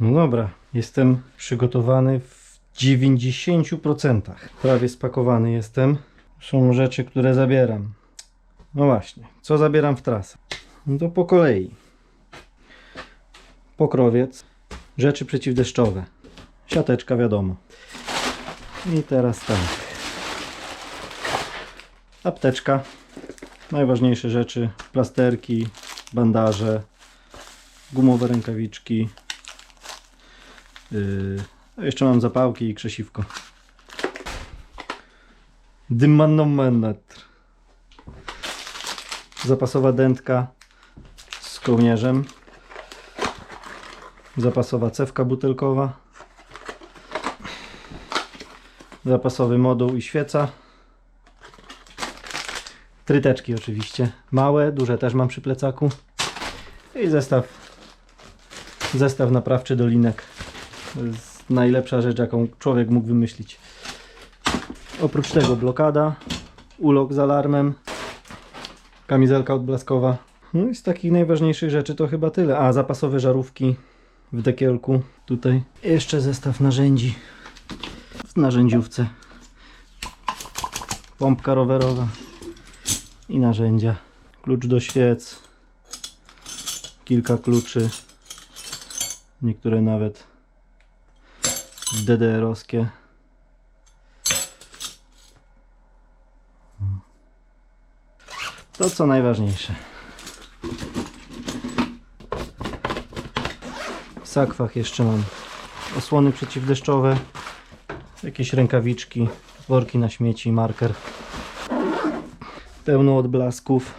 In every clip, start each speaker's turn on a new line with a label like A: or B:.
A: No dobra, jestem przygotowany w 90%. Prawie spakowany jestem. Są rzeczy, które zabieram. No właśnie, co zabieram w trasę? No to po kolei. Pokrowiec, rzeczy przeciwdeszczowe, siateczka wiadomo. I teraz tak. Apteczka, najważniejsze rzeczy, plasterki, bandaże, gumowe rękawiczki. Yy, jeszcze mam zapałki i krzesiwko. Dymanometr. Zapasowa dętka z kołnierzem. Zapasowa cewka butelkowa. Zapasowy moduł i świeca. Tryteczki oczywiście. Małe, duże też mam przy plecaku. I zestaw zestaw naprawczy do linek. Najlepsza rzecz, jaką człowiek mógł wymyślić. Oprócz tego blokada, ulok z alarmem, kamizelka odblaskowa. No i z takich najważniejszych rzeczy to chyba tyle. A, zapasowe żarówki w dekielku tutaj. Jeszcze zestaw narzędzi w narzędziówce. Pompka rowerowa i narzędzia. Klucz do świec, kilka kluczy, niektóre nawet DDR-owskie. To co najważniejsze. W sakwach jeszcze mam osłony przeciwdeszczowe, jakieś rękawiczki, worki na śmieci, marker. Pełno odblasków.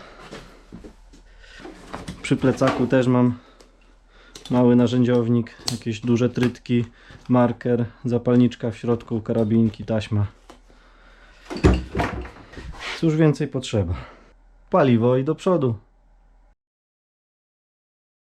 A: Przy plecaku też mam mały narzędziownik, jakieś duże trytki, marker, zapalniczka w środku, karabinki, taśma. Cóż więcej potrzeba? Paliwo i do przodu.